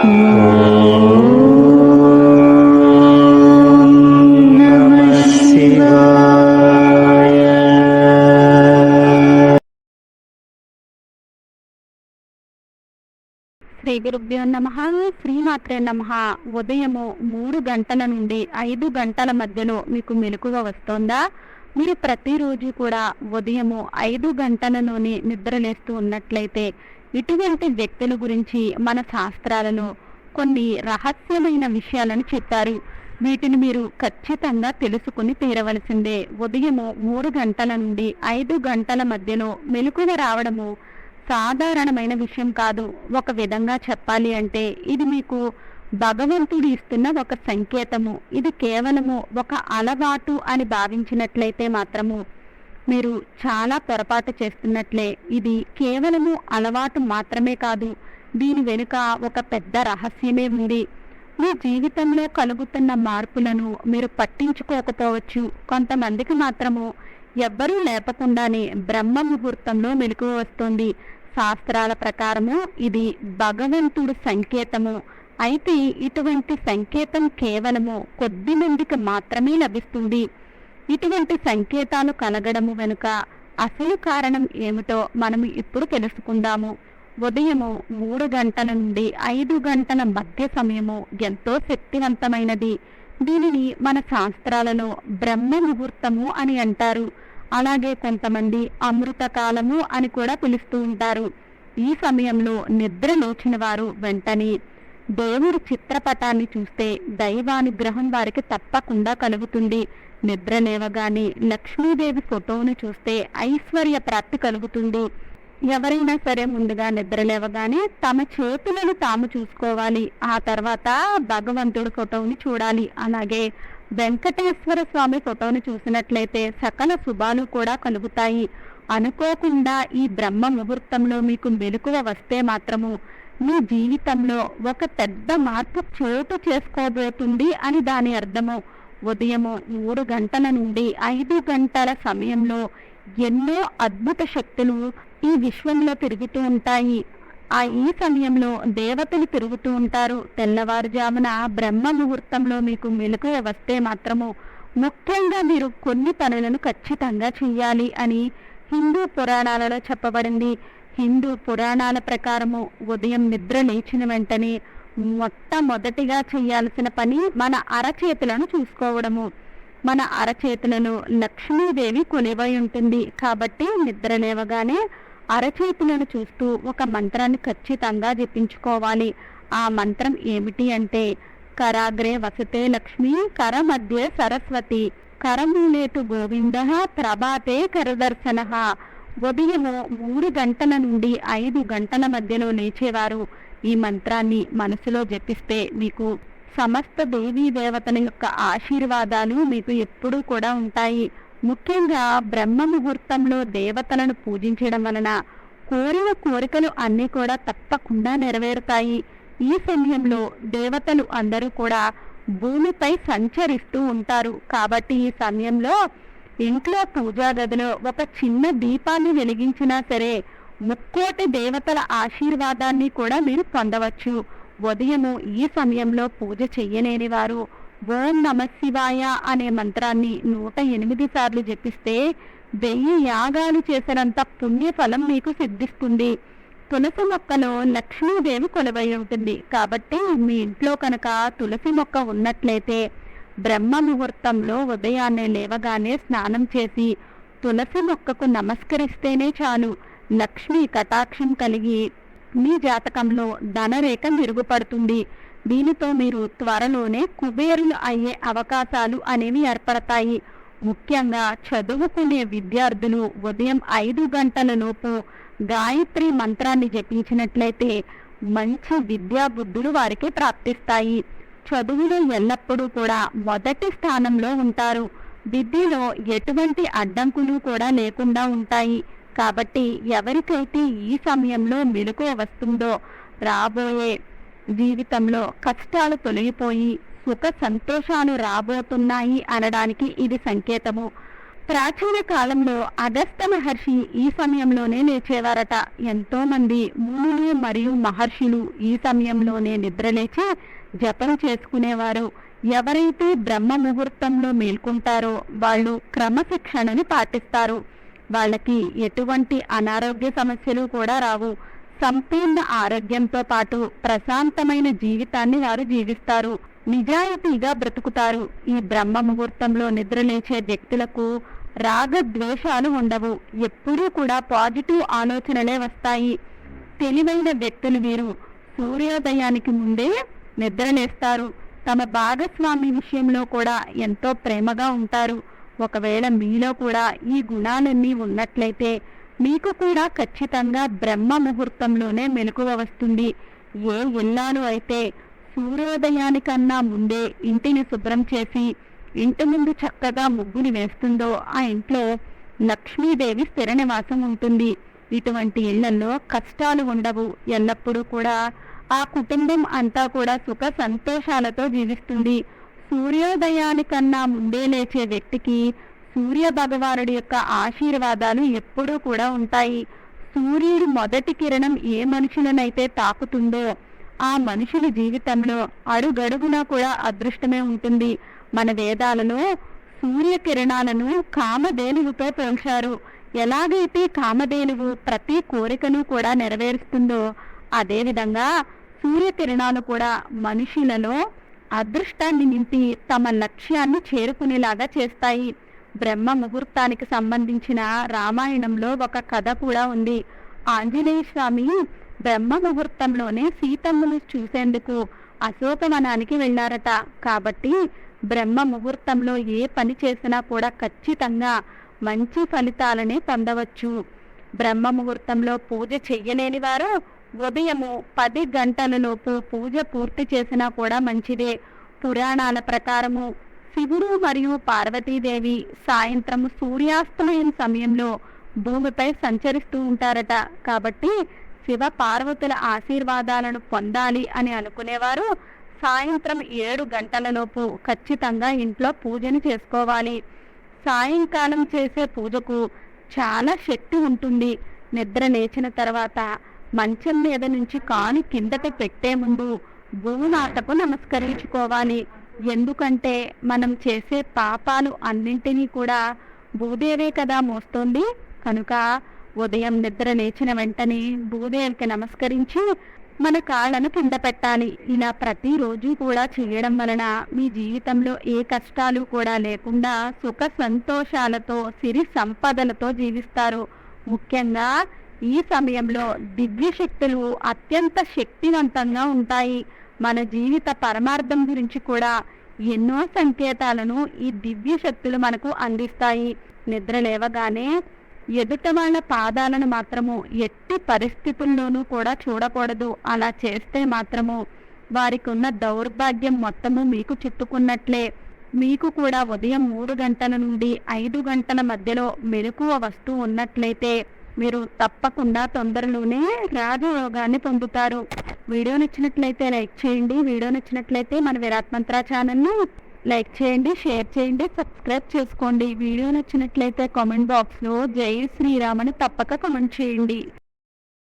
నమః శ్రీ గురుభ్యో నమ. శ్రీమాత్రే నమ. ఉదయము మూడు గంటల నుండి ఐదు గంటల మధ్యలో మీకు మెలకువ వస్తోందా? మీరు ప్రతిరోజు కూడా ఉదయము ఐదు గంటలలోనే నిద్రలేస్తూ ఉన్నట్లయితే ఇటువంటి వ్యక్తుల గురించి మన శాస్త్రాలలో కొన్ని రహస్యమైన విషయాలను చెప్పారు. వీటిని మీరు ఖచ్చితంగా తెలుసుకుని తీరవలసిందే. ఉదయము మూడు గంటల నుండి ఐదు గంటల మధ్యలో మెలకువ రావడము సాధారణమైన విషయం కాదు. ఒక విధంగా చెప్పాలి అంటే ఇది మీకు భగవంతుడు ఇస్తున్న ఒక సంకేతము. ఇది కేవలము ఒక అలవాటు అని భావించినట్లయితే మాత్రము మీరు చాలా పొరపాటు చేస్తున్నట్లే. ఇది కేవలము అలవాటు మాత్రమే కాదు. దీని వెనుక ఒక పెద్ద రహస్యమే ఉంది. మీ జీవితంలో కలుగుతున్న మార్పులను మీరు పట్టించుకోకపోవచ్చు. కొంతమందికి మాత్రము ఎవ్వరూ లేపకుండానే బ్రహ్మ ముహూర్తంలో మెలకువ వస్తుంది. శాస్త్రాల ప్రకారము ఇది భగవంతుడు సంకేతము. అయితే ఇటువంటి సంకేతం కేవలము కొద్ది మందికి మాత్రమే లభిస్తుంది. ఇటువంటి సంకేతాలు కలగడము వెనుక అసలు కారణం ఏమిటో మనము ఇప్పుడు తెలుసుకుందాము. ఉదయము మూడు గంటల నుండి ఐదు గంటల మధ్య సమయము ఎంతో శక్తివంతమైనది. దీనిని మన శాస్త్రాలలో బ్రహ్మ ముహూర్తము అని అంటారు. అలాగే కొంతమంది అమృత కాలము అని కూడా పిలుస్తూ ఉంటారు. ఈ సమయంలో నిద్రలోచిన వారు వెంటనే దేవుడి చిత్రపటాన్ని చూస్తే దైవానుగ్రహం వారికి తప్పకుండా కలుగుతుంది. నిద్రలేవగానే లక్ష్మీదేవి ఫోటోను చూస్తే ఐశ్వర్య ప్రాప్తి కలుగుతుంది. ఎవరైనా సరే ముందుగా నిద్ర లేవగానే తమ చేతులను తాము చూసుకోవాలి. ఆ తర్వాత భగవంతుడి ఫోటోని చూడాలి. అలాగే వెంకటేశ్వర స్వామి ఫోటోని చూసినట్లయితే సకల శుభాలు కూడా కలుగుతాయి. అనుకోకుండా ఈ బ్రహ్మ ముహూర్తంలో మీకు మెలకువ వస్తే మాత్రము మీ జీవితంలో ఒక పెద్ద మార్పు చోటు చేసుకోబోతుంది అని దాని అర్థము. ఉదయము మూడు గంటల నుండి ఐదు గంటల సమయంలో ఎన్నో అద్భుత శక్తులు ఈ విశ్వంలో తిరుగుతూ ఉంటాయి. ఆ ఈ సమయంలో దేవతలు తిరుగుతూ ఉంటారు. తెల్లవారుజామున బ్రహ్మ ముహూర్తంలో మీకు మెలకు వస్తే మాత్రము ముఖ్యంగా మీరు కొన్ని పనులను ఖచ్చితంగా చేయాలి అని హిందూ పురాణాలలో చెప్పబడింది. హిందూ పురాణాల ప్రకారము ఉదయం నిద్ర లేచిన వెంటనే మొట్టమొదటిగా చేయాల్సిన పని మన అరచేతులను చూసుకోవడము. మన అరచేతులను లక్ష్మీదేవి కొనివై ఉంటుంది. కాబట్టి నిద్ర లేవగానే అరచేతులను చూస్తూ ఒక మంత్రాన్ని ఖచ్చితంగా జపించుకోవాలి. ఆ మంత్రం ఏమిటి అంటే కరాగ్రే వసతే లక్ష్మి కర మధ్య సరస్వతి కరమూలేతు గోవింద ప్రభాతే కరదర్శన. ఉదయము మూడు గంటల నుండి ఐదు గంటల మధ్యలో లేచేవారు. ఈ మంత్రాన్ని మనసులో జపిస్తే మీకు సమస్త దేవీ దేవతల యొక్క ఆశీర్వాదాలు మీకు ఎప్పుడూ కూడా ఉంటాయి. ముఖ్యంగా బ్రహ్మ ముహూర్తంలో దేవతలను పూజించడం వలన కోరిన కోరికలు అన్నీ కూడా తప్పకుండా నెరవేరుతాయి. ఈ సమయంలో దేవతలు అందరూ కూడా భూమిపై సంచరిస్తూ ఉంటారు. కాబట్టి ఈ సమయంలో ఇంట్లో పూజా గదిలో ఒక చిన్న దీపాన్ని వెలిగించినా సరే ముక్కోటి దేవతల ఆశీర్వాదాన్ని కూడా మీరు పొందవచ్చు. ఉదయము ఈ సమయంలో పూజ చెయ్యలేని వారు ఓం నమ శివాయ అనే మంత్రాన్ని నూట ఎనిమిది సార్లు జపిస్తే వెయ్యి యాగాలు చేసినంత పుణ్యఫలం మీకు సిద్ధిస్తుంది. తులసి మొక్కలో లక్ష్మీదేవి కొలువై ఉంటుంది. కాబట్టి మీ ఇంట్లో కనుక తులసి మొక్క ఉన్నట్లయితే బ్రహ్మ ముహూర్తంలో ఉదయాన్నే లేవగానే స్నానం చేసి తులసి మొక్కకు నమస్కరిస్తేనే చాలు. లక్ష్మీ కటాక్షం కలిగి మీ జాతకంలో ధనరేఖ మెరుగుపడుతుంది. దీనితో మీరు త్వరలోనే కుబేరులు అయ్యే అవకాశాలు అనేవి ఏర్పడతాయి. ముఖ్యంగా చదువుకునే విద్యార్థులు ఉదయం ఐదు గంటల లోపు గాయత్రి మంత్రాన్ని జపించినట్లయితే మంచి విద్యా బుద్ధులు వారికి ప్రాప్తిస్తాయి. చదువులో ఎల్లప్పుడూ కూడా మొదటి స్థానంలో ఉంటారు. విద్యలో ఎటువంటి అడ్డంకులు కూడా లేకుండా ఉంటాయి. కాబట్టి ఎవరికైతే ఈ సమయంలో మెలకువ వస్తుందో రాబోయే జీవితంలో కష్టాలు తొలగిపోయి సుఖ సంతోషాలు రాబోతున్నాయి అనడానికి ఇది సంకేతము. ప్రాచీన కాలంలో అగస్త మహర్షి ఈ సమయంలోనే లేచేవారట. ఎంతో మంది మునులు మరియు మహర్షులు ఈ సమయంలోనే నిద్రలేచి జపం చేసుకునేవారు. ఎవరైతే బ్రహ్మ ముహూర్తంలో మేల్కొంటారో వాళ్ళు క్రమశిక్షణని పాటిస్తారు. వాళ్ళకి ఎటువంటి అనారోగ్య సమస్యలు కూడా రావు. సంపూర్ణ ఆరోగ్యంతో పాటు ప్రశాంతమైన జీవితాన్ని వారు జీవిస్తారు. నిజాయితీగా బ్రతుకుతారు. ఈ బ్రహ్మ ముహూర్తంలో నిద్రలేచే వ్యక్తులకు రాగద్వేషాలు ఉండవు. ఎప్పుడూ కూడా పాజిటివ్ ఆలోచనలే వస్తాయి. తెలివైన వ్యక్తులు వీరు సూర్యోదయానికి ముందే నిద్రలేస్తారు. తమ భాగస్వామి విషయంలో కూడా ఎంతో ప్రేమగా ఉంటారు. ఒకవేళ మీలో కూడా ఈ గుణాలన్నీ ఉన్నట్లయితే మీకు కూడా ఖచ్చితంగా బ్రహ్మ ముహూర్తంలోనే మెలకువ వస్తుంది. ఏ ఇల్లాలు అయితే సూర్యోదయానికన్నా ముందే ఇంటిని శుభ్రం చేసి ఇంటి ముందు చక్కగా ముగ్గుని వేస్తుందో ఆ ఇంట్లో లక్ష్మీదేవి స్థిర నివాసం ఉంటుంది. ఇటువంటి ఇళ్ళలో కష్టాలు ఉండవు. ఎల్లప్పుడూ కూడా ఆ కుటుంబం అంతా కూడా సుఖ సంతోషాలతో జీవిస్తుంది. సూర్యోదయానికన్నా ముందే లేచే వ్యక్తికి సూర్య భగవానుడి యొక్క ఆశీర్వాదాలు ఎప్పుడూ కూడా ఉంటాయి. సూర్యుడు మొదటి కిరణం ఏ మనుషులనైతే తాకుతుందో ఆ మనుషుల జీవితంలో అడుగడుగునా కూడా అదృష్టమే ఉంటుంది. మన వేదాలలో సూర్య కిరణాలను కామధేనువుతో పోల్చారు. ఎలాగైతే కామధేనువు ప్రతి కోరికను కూడా నెరవేరుస్తుందో అదేవిధంగా సూర్యకిరణాలు కూడా మనుషులలో అదృష్టాన్ని నింపి తమ లక్ష్యాన్ని చేరుకునేలాగా చేస్తాయి. బ్రహ్మ ముహూర్తానికి సంబంధించిన రామాయణంలో ఒక కథ కూడా ఉంది. ఆంజనేయ స్వామి బ్రహ్మ ముహూర్తంలోనే సీతమ్మను చూసేందుకు అశోకవనానికి వెళ్ళారట. కాబట్టి బ్రహ్మ ముహూర్తంలో ఏ పని చేసినా కూడా ఖచ్చితంగా మంచి ఫలితాలనే పొందవచ్చు. బ్రహ్మ ముహూర్తంలో పూజ చెయ్యలేని వారు ఉదయము పది గంటలలోపు పూజ పూర్తి చేసినా కూడా మంచిదే. పురాణాల ప్రకారము శివుడు మరియు పార్వతీదేవి సాయంత్రం సూర్యాస్తమయం సమయంలో భూమిపై సంచరిస్తూ ఉంటారట. కాబట్టి శివ పార్వతుల ఆశీర్వాదాలను పొందాలి అని అనుకునేవారు. సాయంత్రం ఏడు గంటలలోపు ఖచ్చితంగా ఇంట్లో పూజను చేసుకోవాలి. సాయంకాలం చేసే పూజకు చాలా శక్తి ఉంటుంది. నిద్ర లేచిన తర్వాత మంచం మీద నుంచి కాను కిందట పెట్టే ముందు భూనాథకు నమస్కరించుకోవాలి. ఎందుకంటే మనం చేసే పాపాలు అన్నింటినీ కూడా భూదేవే కదా మోస్తోంది. కనుక ఉదయం నిద్ర లేచిన వెంటనే భూదేవికి నమస్కరించి మన కాళ్ళను కింద పెట్టాలి. ఇలా ప్రతిరోజు కూడా చేయడం వలన మీ జీవితంలో ఏ కష్టాలు కూడా లేకుండా సుఖ సంతోషాలతో సిరి సంపదలతో జీవిస్తారు. ముఖ్యంగా ఈ సమయంలో దివ్య శక్తులు అత్యంత శక్తివంతంగా ఉంటాయి. మన జీవిత పరమార్థం గురించి కూడా ఎన్నో సంకేతాలను ఈ దివ్య శక్తులు మనకు అందిస్తాయి. నిద్ర లేవగానే ఎదుట వాళ్ళ పాదాలను మాత్రము ఎట్టి పరిస్థితుల్లోనూ కూడా చూడకూడదు. అలా చేస్తే మాత్రము వారికి ఉన్న దౌర్భాగ్యం మొత్తము మీకు చుట్టుకున్నట్లే మీకు కూడా ఉదయం మూడు గంటల నుండి ఐదు గంటల మధ్యలో మెలకువ వస్తూ ఉన్నట్లయితే మీరు తప్పకుండా తొందరలోనే రాజయోగాన్ని పొందుతారు. వీడియో నచ్చినట్లయితే లైక్ చేయండి. వీడియో నచ్చినట్లయితే మన విరాట్ మంత్ర ఛానల్ను లైక్ చేయండి షేర్ చేయండి సబ్స్క్రైబ్ చేసుకోండి. వీడియో నచ్చినట్లయితే కామెంట్ బాక్స్లో జై శ్రీరామ్ అని తప్పక కామెంట్ చేయండి.